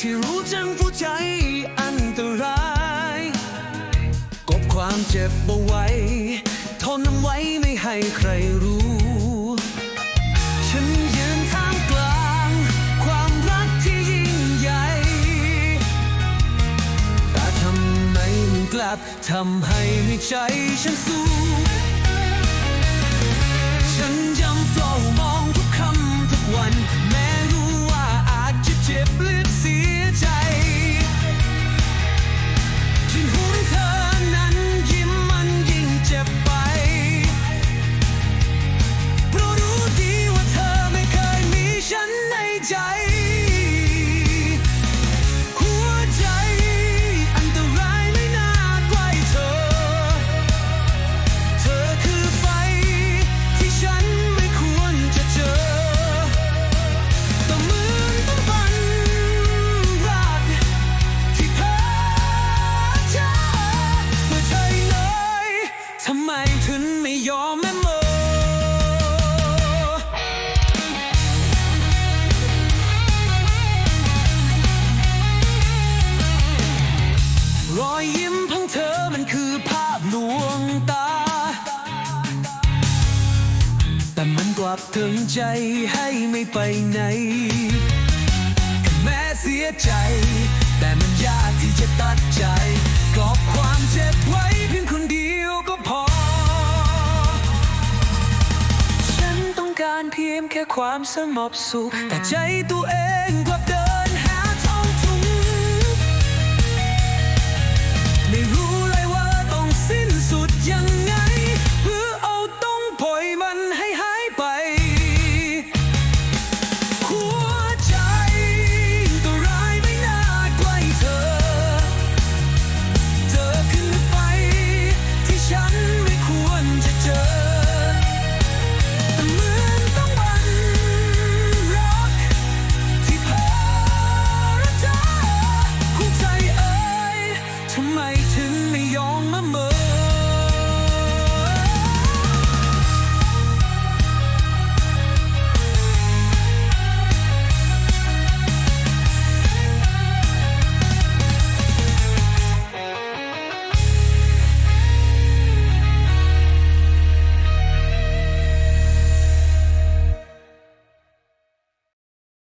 ที่รู้จังผู้ใจอันตรายกบความเจ็บเอาไว้ทนเอาไว้ไม่ให้ใครรู้ ฉันยืนท่ามกลาง ความรักที่ยิ่งใหญ่แต่ทำไมมันกลับทำให้ใจฉันสู้ แต่มันกลับถึงใจให้ไม่ไปไหนแม้เสียใจ แต่มันยากที่จะตัดใจกอบความเจ็บไว้เพียงคนเดียวก็พอ ฉันต้องการเพียงแค่ความสงบสุขแต่ใจตัวเองกลับ